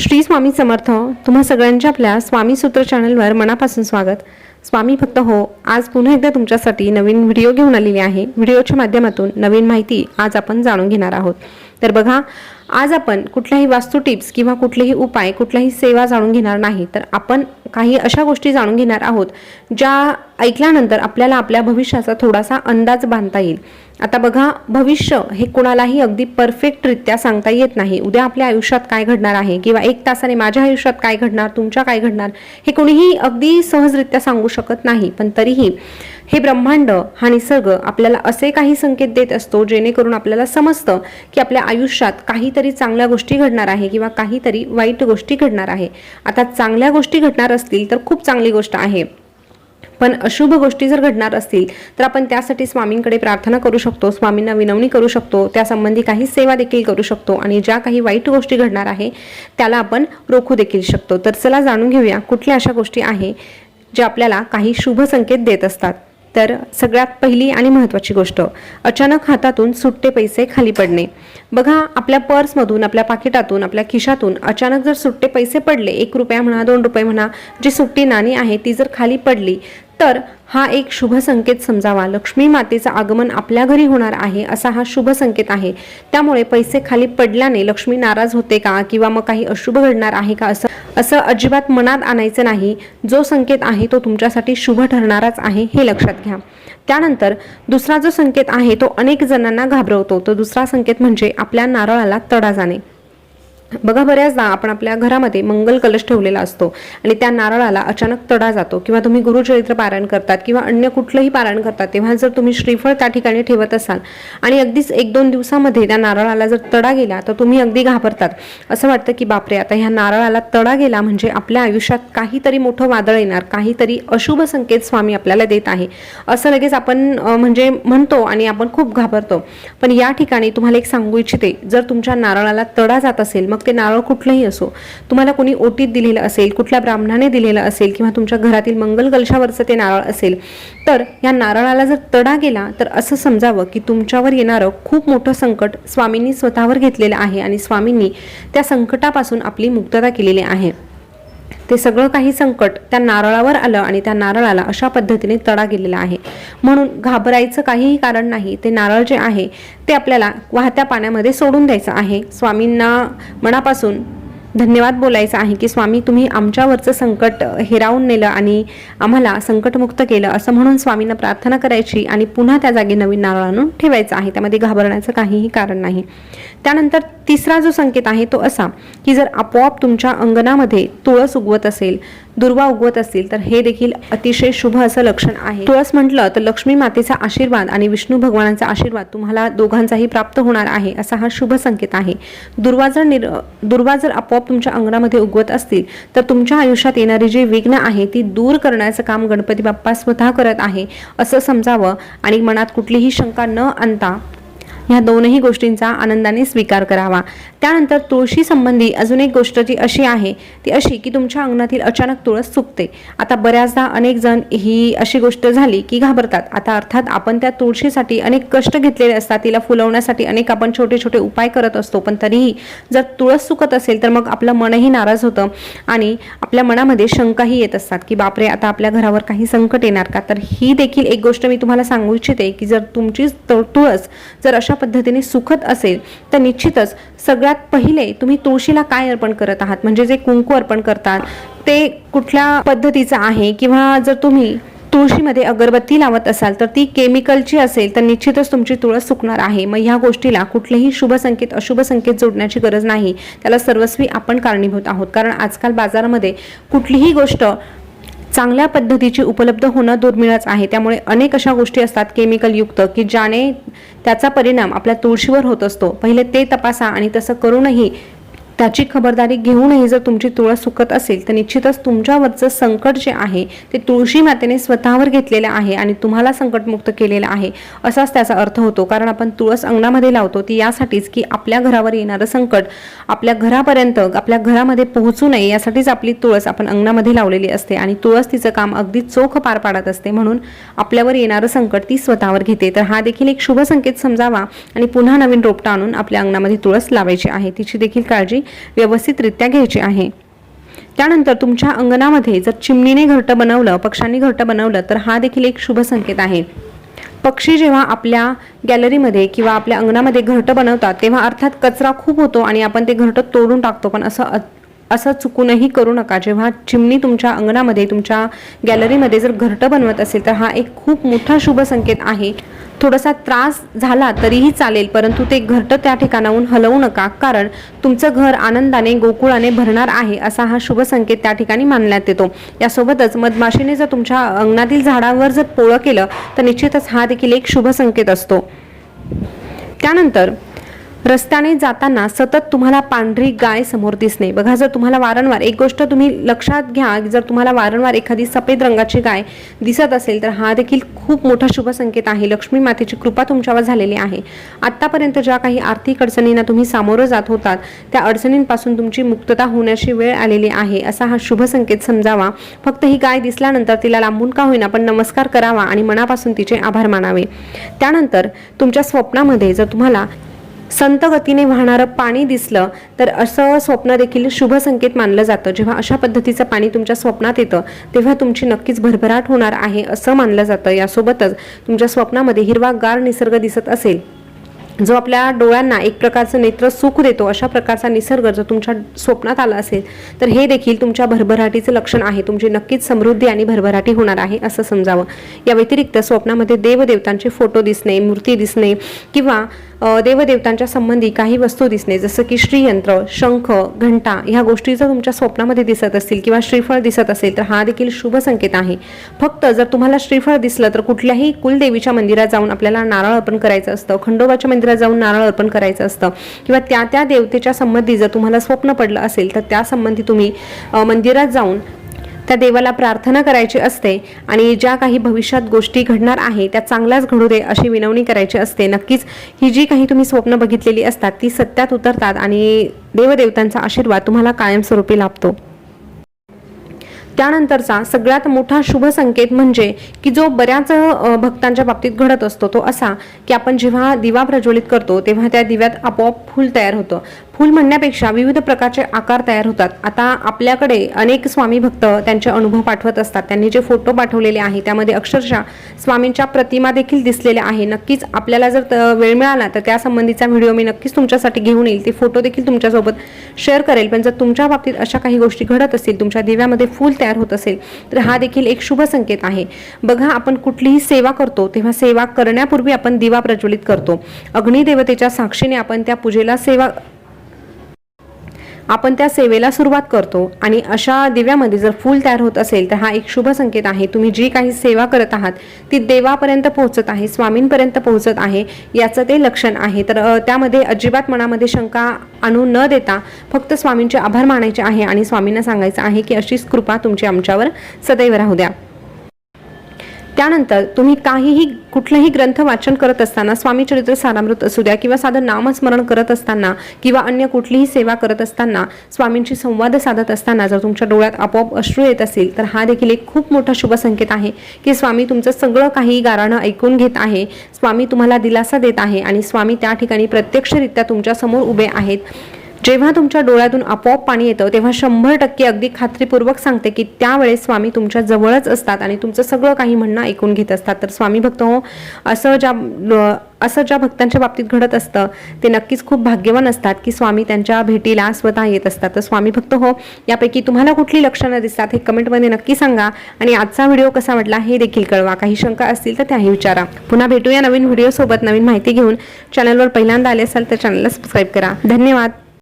श्री स्वामी समर्थ तुम्हा सगळ्यांच्या आपल्या स्वामी सूत्र चॅनलवर मनापासून स्वागत. स्वामी भक्त हो आज पुन्हा एकदा तुमच्यासाठी नवीन व्हिडिओ घेऊन आलेली आहे. व्हिडिओच्या माध्यमातून नवीन माहिती आज आपण जाणून घेणार आहोत. तर बघा आज आपण कुठल्याही वास्तू टिप्स किंवा कुठलेही उपाय कुठल्याही सेवा जाणून घेणार नाही तर आपण काही अशा गोष्टी जाणून घेणार आहोत ज्या ऐकल्यानंतर आपल्याला आपल्या भविष्याचा थोडासा अंदाज बांधता येईल. आता बघा भविष्य हे कोणालाही अगदी परफेक्टरित्या सांगता येत नाही. उद्या आपल्या आयुष्यात काय घडणार आहे? किंवा एक तासाने माझ्या आयुष्यात काय घडणार? तुमच्या काय घडणार? हे कोणीही अगदी सहजरित्या सांगू शकत नाही. पण तरीही हे ब्रह्मांड हा निसर्ग आपल्याला असे काही संकेत देत असतो जेणेकरून आपल्याला समजतं की आपल्या आयुष्यात काहीतरी चांगल्या गोष्टी घडणार आहे किंवा काहीतरी वाईट गोष्टी घडणार आहे. आता चांगल्या गोष्टी घडणार असतील तर खूप चांगली गोष्ट आहे. पण अशुभ गोष्टी जर घडणार असतील तर आपण त्यासाठी स्वामींकडे प्रार्थना करू शकतो स्वामींना विनवणी करू शकतो त्यासंबंधी काही सेवा देखील करू शकतो आणि ज्या काही वाईट गोष्टी घडणार आहे त्याला आपण रोखू देखील शकतो. तर चला जाणून घेऊया कुठल्या अशा गोष्टी आहे ज्या आपल्याला काही शुभ संकेत देत असतात. तर सगळ्यात पहिली आणि महत्त्वाची गोष्ट अचानक हातातून सुट्टे पैसे खाली पडणे. बघा आपल्या पर्समधून आपल्या पाकिटातून आपल्या खिशातून अचानक जर सुट्टे पैसे पडले एक रुपया म्हणा दोन रुपये म्हणा जी सुट्टी नाणी आहे ती जर खाली पडली तर हा एक शुभ संकेत समजावा. लक्ष्मी मातेचं आगमन आपल्या घरी होणार आहे असा हा शुभ संकेत आहे. त्यामुळे पैसे खाली पडल्याने लक्ष्मी नाराज होते का किंवा मग काही अशुभ घडणार आहे का असं असं अजिबात मनात आणायचं नाही. जो संकेत आहे तो तुमच्यासाठी शुभ ठरणाराच आहे हे लक्षात घ्या. त्यानंतर दुसरा जो संकेत आहे तो अनेक जणांना घाबरवतो. तो दुसरा संकेत म्हणजे आपल्या नारळाला तडा जाणे. बघा बऱ्याचदा आपण आपल्या घरामध्ये मंगल कलश ठेवलेला असतो आणि त्या नारळाला अचानक तडा जातो किंवा तुम्ही गुरुचरित्र पारायण करतात किंवा अन्य कुठलंही पारायण करतात तेव्हा जर तुम्ही श्रीफळ त्या ठिकाणी ठेवत असाल आणि अगदीच एक दोन दिवसामध्ये त्या नारळाला जर तडा गेला तर तुम्ही अगदी घाबरतात. असं वाटतं की बापरे आता ह्या नारळाला तडा गेला म्हणजे आपल्या आयुष्यात काहीतरी मोठं वादळ येणार काहीतरी अशुभ संकेत स्वामी आपल्याला देत आहे. असं लगेच आपण म्हणजे म्हणतो आणि आपण खूप घाबरतो. पण या ठिकाणी तुम्हाला एक सांगू इच्छिते जर तुमच्या नारळाला तडा जात असेल मग ते नारळ कुठलंही असो तुम्हाला कोणी ओटीत दिलेलं असेल कुठल्या ब्राह्मणाने दिलेलं असेल किंवा तुमच्या घरातील मंगल कलशावरचं ते नारळ असेल तर या नारळाला जर तडा गेला तर असं समजावं की तुमच्यावर येणारं खूप मोठं संकट स्वामींनी स्वतःवर घेतलेलं आहे आणि स्वामींनी त्या संकटापासून आपली मुक्तता केलेली आहे. ते सगळं काही संकट त्या नारळावर आलं आणि त्या नारळाला अशा पद्धतीने तडा गेलेला आहे. म्हणून घाबरायचं काहीही कारण नाही. ते नारळ जे आहे ते आपल्याला वाहत्या पाण्यामध्ये सोडून द्यायचं आहे. स्वामींना मनापासून धन्यवाद बोलायचं आहे की स्वामी तुम्ही आमच्यावरचं संकट हिरावून नेलं आणि आम्हाला संकटमुक्त केलं असं म्हणून स्वामींना प्रार्थना करायची आणि पुन्हा त्या जागी नवीन नारळ आणून ठेवायचं आहे. त्यामध्ये घाबरण्याचं काहीही कारण नाही. त्यानंतर तिसरा जो संकेत आहे तो असा की जर आपोआप तुमच्या अंगणामध्ये तुळस उगवत असेल दुर्वा उगवत असतील तर हे देखील अतिशय शुभ असं लक्षण आहे. तुळस म्हटलं तर लक्ष्मी मातेचा आशीर्वाद आणि विष्णू भगवानांचा आशीर्वाद तुम्हाला दोघांचाही प्राप्त होणार आहे असा हा शुभ संकेत आहे. दुर्वा जर निर दुर्वा जर आपोआप तुमच्या अंगणामध्ये उगवत असतील तर तुमच्या आयुष्यात येणारी जी विघ्न आहे ती दूर करण्याचं काम गणपती बाप्पा स्वतः करत आहे असं समजावं आणि मनात कुठलीही शंका न आणता ह्या दोनही गोष्टींचा आनंदाने स्वीकार करावा. त्यानंतर तुळशी संबंधी अजून एक गोष्ट जी अशी आहे ती अशी की तुमच्या अंगणातील अचानक तुळस चुकते आता बऱ्याचदा अनेक जण ही अशी गोष्ट झाली की घाबरतात. आता अर्थात आपण त्या तुळशीसाठी अनेक कष्ट घेतलेले असतात तिला फुलवण्यासाठी अनेक आपण छोटे छोटे उपाय करत असतो. पण तरीही जर तुळस चुकत असेल तर मग आपलं मनही नाराज होतं आणि आपल्या मनामध्ये शंकाही येत असतात की बापरे आता आपल्या घरावर काही संकट येणार का? तर ही देखील एक गोष्ट मी तुम्हाला सांगू इच्छिते की जर तुमची तुळस जर अशा पद्धतीने सुखत असेल तर निश्चितच सगळ्यात पहिले तुम्ही तुळशीला काय अर्पण करत आहात? म्हणजे जे कुंकू अर्पण करतात ते कुठल्या पद्धतीचं आहे? किंवा जर तुम्ही तुळशीमध्ये अगरबत्ती लावत असाल तर ती केमिकलची असेल तर निश्चितच तुमची तुळस सुकणार आहे. मग ह्या गोष्टीला कुठलेही शुभ संकेत अशुभ संकेत जोडण्याची गरज नाही. त्याला सर्वस्वी आपण कारणीभूत आहोत. कारण आजकाल बाजारामध्ये कुठलीही गोष्ट चांगल्या पद्धतीची उपलब्ध होणं दुर्मिळच आहे. त्यामुळे अनेक अशा गोष्टी असतात केमिकलयुक्त की ज्याने त्याचा परिणाम आपल्या तुळशीवर होत असतो. पहिले ते तपासा आणि तसं करूनही त्याची खबरदारी घेऊनही जर तुमची तुळस सुकत असेल तर निश्चितच तुमच्यावरचं संकट जे आहे ते तुळशी मातेने स्वतःवर घेतलेलं आहे आणि तुम्हाला संकटमुक्त केलेलं आहे. असाच त्याचा अर्थ होतो. कारण आपण तुळस अंगणामध्ये लावतो ती यासाठीच की आपल्या घरावर येणारं संकट आपल्या घरापर्यंत आपल्या घरामध्ये पोहोचू नये यासाठीच आपली तुळस आपण अंगणामध्ये लावलेली असते आणि तुळस तिचं काम अगदी चोख पार पाडत असते. म्हणून आपल्यावर येणारं संकट ती स्वतःवर घेते. तर हा देखील एक शुभ संकेत समजावा आणि पुन्हा नवीन रोपटा आणून आपल्या अंगणामध्ये तुळस लावायची आहे. तिची देखील काळजी व्यवस्थितरित्या घ्यायची आहे. त्यानंतर तुमच्या अंगणामध्ये जर चिमणीने घरटं बनवलं पक्ष्यांनी घरटं बनवलं तर हा देखील एक शुभ संकेत आहे. पक्षी जेव्हा आपल्या गॅलरीमध्ये किंवा आपल्या अंगणामध्ये घरटं बनवतात तेव्हा अर्थात कचरा खूप होतो आणि आपण ते घरटं तोडून टाकतो. पण असं असं चुकूनही करू नका. जेव्हा चिमणी तुमच्या अंगणामध्ये तुमच्या गॅलरीमध्ये जर घरटं बनवत असेल तर हा एक खूप मोठा शुभ संकेत आहे. थोडासा त्रास झाला तरीही चालेल परंतु ते घरटं त्या ठिकाणाहून हलवू नका कारण तुमचं घर आनंदाने गोकुळाने भरणार आहे असा हा शुभ संकेत त्या ठिकाणी मानण्यात येतो. यासोबतच मधमाशीने जर तुमच्या अंगणातील झाडावर जर पोळं केलं तर निश्चितच हा देखील एक शुभ संकेत असतो. त्यानंतर रस्त्याने जाताना सतत तुम्हाला पांढरी गाय समोर दिसणे. बघा जर तुम्हाला वारंवार एक गोष्ट तुम्ही लक्षात घ्या जर तुम्हाला वारंवार एखादी सफेद रंगाची गाय दिसत असेल तर हा देखील खूप मोठा शुभ संकेत आहे. लक्ष्मी मातेची कृपा तुमच्यावर झालेली आहे. आत्तापर्यंत ज्या काही आर्थिक अडचणींना तुम्ही सामोरं जात होतात त्या अडचणींपासून तुमची मुक्तता होण्याची वेळ आलेली आहे. असा हा शुभ संकेत समजावा. फक्त ही गाय दिसल्यानंतर तिला लांबून का होईना पण नमस्कार करावा आणि मनापासून तिचे आभार मानावे. त्यानंतर तुमच्या स्वप्नामध्ये जर तुम्हाला संत गतीने वाहणारं पाणी दिसलं तर असं स्वप्न देखील शुभ संकेत मानलं जातं. जेव्हा अशा पद्धतीचं पाणी तुमच्या स्वप्नात येतं तेव्हा तुमची नक्कीच भरभराट होणार आहे असं मानलं जातं. यासोबतच तुमच्या स्वप्नामध्ये हिरवागार निसर्ग दिसत असेल. जो आपल्या डोळ्यांना एक प्रकारचं नेत्र सुख देतो अशा प्रकारचा निसर्ग जर तुमच्या स्वप्नात आला असेल तर हे देखील तुमच्या भरभराटीचं लक्षण आहे. तुमची नक्कीच समृद्धी आणि भरभराटी होणार आहे असं समजावं. या व्यतिरिक्त स्वप्नामध्ये देवदेवतांचे फोटो दिसणे मूर्ती दिसणे किंवा देवदेवतांच्या संबंधी काही वस्तू दिसणे जसं की श्रीयंत्र शंख घंटा ह्या गोष्टी जर तुमच्या स्वप्नामध्ये दिसत असतील किंवा श्रीफळ दिसत असेल तर हा देखील शुभ संकेत आहे. फक्त जर तुम्हाला श्रीफळ दिसलं तर कुठल्याही कुलदेवीच्या मंदिरात जाऊन आपल्याला नारळ अर्पण करायचं असतं खंडोबाच्या मंदिरात जाऊन नारळ अर्पण करायचं असतं किंवा त्या त्या देवतेच्या संबंधी जर तुम्हाला स्वप्न पडलं असेल तर त्या संबंधी तुम्ही मंदिरात जाऊन त्या देवाला प्रार्थना करायची असते आणि ज्या काही भविष्यात गोष्टी घडणार आहे त्या चांगल्याच घडू दे अशी विनवणी करायची असते. नक्कीच ही जी काही तुम्ही स्वप्न बघितलेली असतात ती सत्यात उतरतात आणि देवदेवतांचा आशीर्वाद तुम्हाला कायमस्वरूपी लाभतो. त्यानंतरचा सगळ्यात मोठा शुभ संकेत म्हणजे की जो बऱ्याच भक्तांच्या बाबतीत घडत असतो तो असा की आपण जेव्हा दिवा प्रज्वलित करतो तेव्हा त्या दिव्यात आपोआप फूल तयार होतं. फूल म्हणण्यापेक्षा विविध प्रकारचे आकार तयार होतात. आता आपल्याकडे अनेक स्वामी भक्त त्यांचे अनुभव पाठवत असतात. त्यांनी जे फोटो पाठवलेले आहे त्यामध्ये अक्षरशः स्वामींच्या प्रतिमा देखील दिसलेल्या आहे. नक्कीच आपल्याला जर त- वेळ मिळाला तर त्या संबंधीचा व्हिडिओ मी नक्कीच तुमच्यासाठी घेऊन येईल. ते फोटो देखील तुमच्यासोबत शेअर करेल. पण जर तुमच्या बाबतीत अशा काही गोष्टी घडत असतील तुमच्या दिव्यामध्ये फूल तयार होत असेल तर हा देखील एक शुभ संकेत आहे. बघा आपण कुठलीही सेवा करतो तेव्हा सेवा करण्यापूर्वी आपण दिवा प्रज्वलित करतो. अग्निदेवतेच्या साक्षीने आपण त्या पूजेला सेवा आपण त्या सेवेला सुरुवात करतो आणि अशा दिव्यामध्ये जर फूल तयार होत असेल तर हा एक शुभ संकेत आहे. तुम्ही जी काही सेवा करत आहात ती देवापर्यंत पोहोचत आहे स्वामींपर्यंत पोहोचत आहे याचं ते लक्षण आहे. तर त्यामध्ये अजिबात मनामध्ये शंका आणू न देता फक्त स्वामींचे आभार मानायचे आहे आणि स्वामींना सांगायचं आहे की अशीच कृपा तुमची आमच्यावर सदैव राहू द्या. त्यानंतर तुम्ही काहीही कुठलंही ग्रंथ वाचन करत असताना स्वामी चरित्र सारामृत असू द्या किंवा साधं नामस्मरण करत असताना किंवा अन्य कुठलीही सेवा करत असताना स्वामींशी संवाद साधत असताना जर तुमच्या डोळ्यात आपोआप अश्रू येत असेल तर हा देखील एक खूप मोठा शुभ संकेत आहे की स्वामी तुमचं सगळं काही गाराणं ऐकून घेत आहे स्वामी तुम्हाला दिलासा देत आहे आणि स्वामी त्या ठिकाणी प्रत्यक्षरित्या तुमच्यासमोर उभे आहेत. जेव्हा तुमच्या डोळ्यातून आपोआप पाणी येतं तेव्हा शंभर टक्के अगदी खात्रीपूर्वक सांगते की त्यावेळेस स्वामी तुमच्या जवळच असतात आणि तुमचं सगळं काही म्हणणं ऐकून घेत असतात. तर स्वामी भक्त हो असं ज्या असं ज्या भक्तांच्या बाबतीत घडत असतं ते नक्कीच खूप भाग्यवान असतात की स्वामी त्यांच्या भेटीला स्वतः येत असतात. तर स्वामी भक्त हो यापैकी तुम्हाला कुठली लक्षणं दिसतात हे कमेंटमध्ये नक्की सांगा आणि आजचा व्हिडिओ कसा वाटला हे देखील कळवा. काही शंका असतील तर त्याही विचारा. पुन्हा भेटूया नवीन व्हिडिओसोबत नवीन माहिती घेऊन. चॅनलवर पहिल्यांदा आले असाल तर चॅनलला सबस्क्राईब करा. धन्यवाद.